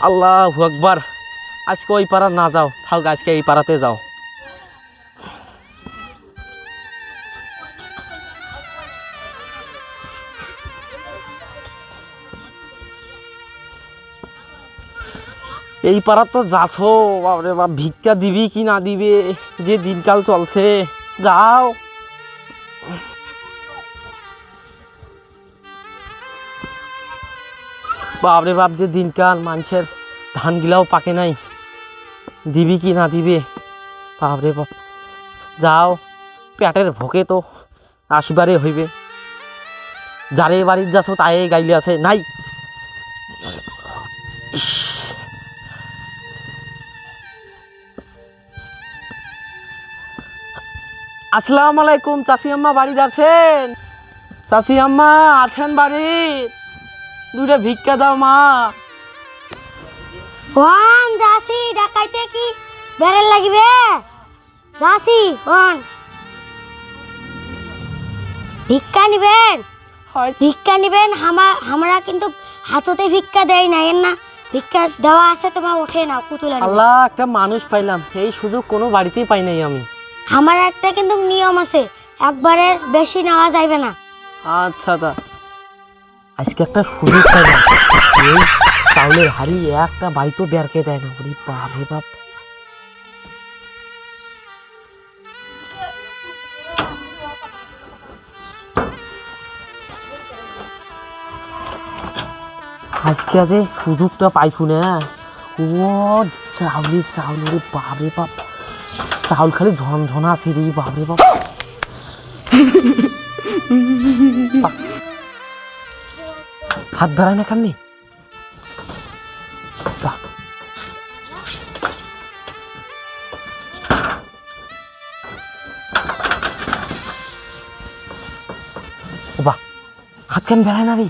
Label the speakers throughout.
Speaker 1: আল্লাহ আকবার আজকে ওই পাড়া না যাও থাক আজকে এই পাড়াতে যাও এই পাড়া তো যাছো বাবরে বাপ ভিক্ষা দিবি কি না দিবে যে দিনকাল চলছে যাও বাপরে বাপ যে দিনকাল, মানুষের ধানগুলাও পাকে নাই। দিবি কি না দিবে? বাপরে বাপ। যাও, পেটের ভোকে তো আসবারে হইবে। যারে বাড়ির যাচ্ছ তাই গাইলে আছে। নাই। আসসালামু আলাইকুম চাষি আম্মা বাড়িতে আছেন? চাষি আম্মা, আছেন বাড়ির? দুইটা ভিক্ষা দাও মা।
Speaker 2: ওয়ান যাসি ডাকাইতে কি বেড়ে লাগবে? যাসি ওয়ান। ভিক্ষা নিবেন?
Speaker 1: হয়।
Speaker 2: ভিক্ষা নিবেন হামা আমরা কিন্তু হাততে ভিক্ষা দেয় না এর না? ভিক্ষা দেওয়া আছে তোমার ওঠে না পুতুলা নিবে।
Speaker 1: আল্লাহ একটা মানুষ পাইলাম এই সুযোগ কোনো বাড়িতেই পাই নাই আমি।
Speaker 2: আমার একটা কিন্তু নিয়ম আছে একবারের বেশি নেওয়া যাইবে না।
Speaker 1: আচ্ছা দা আজকে একটা সুযোগ পাইলাম এই চাউলের হাড়ি একটা বাড়িতেও বেরকে দেয় না। ওরে বাপ রে বাপ। আজকে আজ সুযোগটা পাইছু না। ও চাউলের চাউল রে বাপরে বাপ। চাউল খালি ঝনঝনা আছে রে, বাপ রে বাপ। হাত বেড়ায় না বাহ। হাত কেন বেড়ায় না রে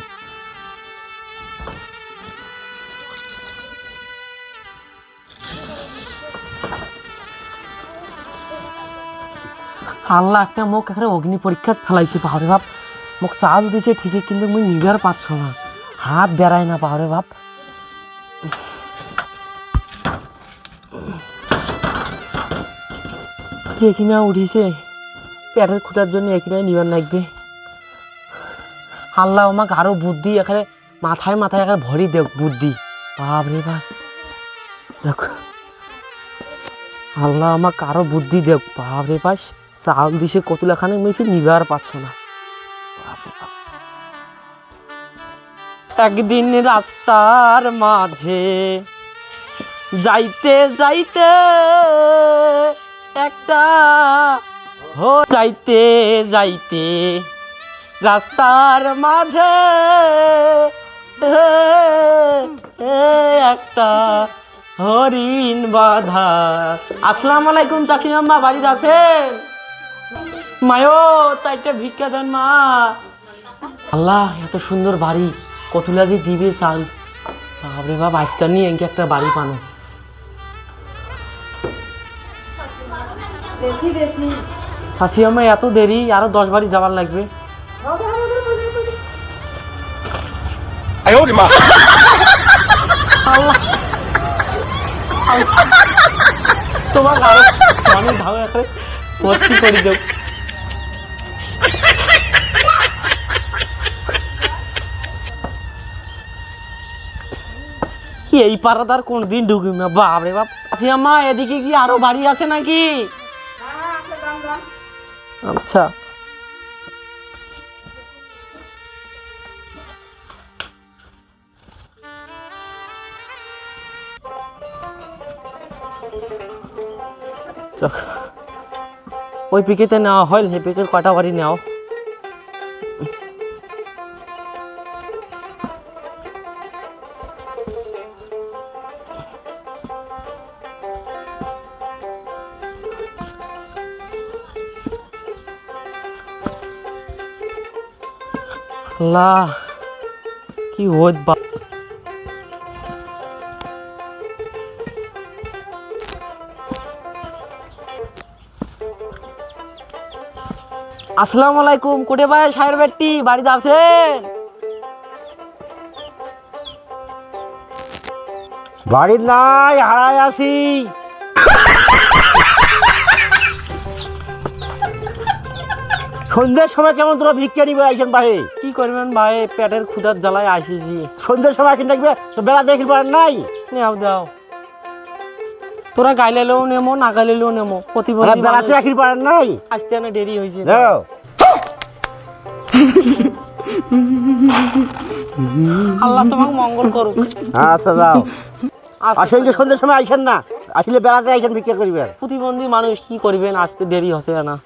Speaker 1: আল্লাহ একটা মুখ এখানে অগ্নি পরীক্ষা ফেলাইছে পাহাড়ে বাপ। মোক চাল দিছে ঠিকই, কিন্তু মুই নিবার পাচ্ছ না। হাত বেড়ায় না পাহাড়ে বাপ। যে কিনা উঠিছে, পেটের খুঁটার জন্য এখানে নিবার লাগবে আল্লাহ আমাকে আরও বুদ্ধি এখানে মাথায় মাথায় এখানে ভরি দেখ বুদ্ধি। বাপ রে বাপ। দেখ, আল্লাহ আমাকে আরও বুদ্ধি দেখ বাপ রে পাস চাল দিছে কতুলাখানে ফির নিবার পাচ্ছ না। বাপ। একদিন রাস্তার মাঝে যাইতে যাইতে একটা হো যাইতে যাইতে রাস্তার মাঝে একটা হরিণ বাধা। আসসালাম আলাইকুম চাষি আম্মা, বাড়িতে আছেন? মায়ো চারটে ভিক্ষা দেন মা। আল্লাহ, এত সুন্দর বাড়ি। কতুলা যে দিবে চাল। বাবরে বাপ আজকাল নিয়ে এঙ্কে একটা বাড়ি পানো। শাশি আমার এত দেরি আরও দশ বাড়ি যাবার লাগবে। তোমার আমি ধাও এখানে ভর্তি করে দেব এই পাড়াদার কোনদিন ঢুকি না। বাপ রে বাপ। আসি আম্মা এদিকে কি আরও বাড়ি আছে নাকি? আচ্ছা। ওই পিকেতে নেওয়া হয় সেই পিকের কটা বাড়ি নেও আল্লাহ কি হোত বা আসসালামু আলাইকুম, কোটে ভাই, সাহের বেটি, বাড়িতে আছেন?
Speaker 3: বাড়ির নাই হারাই আছি। সন্ধ্যের সময় কেমন তোরা ভিক্ষা নিবে আইসেন বাহে?
Speaker 1: কি করবেন ভাই পেটের ক্ষুধার জ্বালায় আসিছি।
Speaker 3: সন্ধ্যের সময় কিনে দেখবে বেলা দেখি পারেন নাই?
Speaker 1: নেও দাও। তোরা গাইলেলেও নেমো না গাইলেলেও নেমো প্রতিবন্ধী
Speaker 3: বেলাতে। রাখি পারেন নাই?
Speaker 1: আসতে না দেরি হয়েছে।
Speaker 3: দাও
Speaker 1: আল্লাহ তোমাকে মঙ্গল করুক।
Speaker 3: আচ্ছা যাও।
Speaker 1: আচ্ছা,
Speaker 3: আসেন যে সন্ধ্যের সময় আইসেন না। আসলে বেলাতে আইসেন ভিক্ষা করিবেন।
Speaker 1: প্রতিবন্ধী মানুষ কি করবেন আসতে দেরি হচ্ছে না।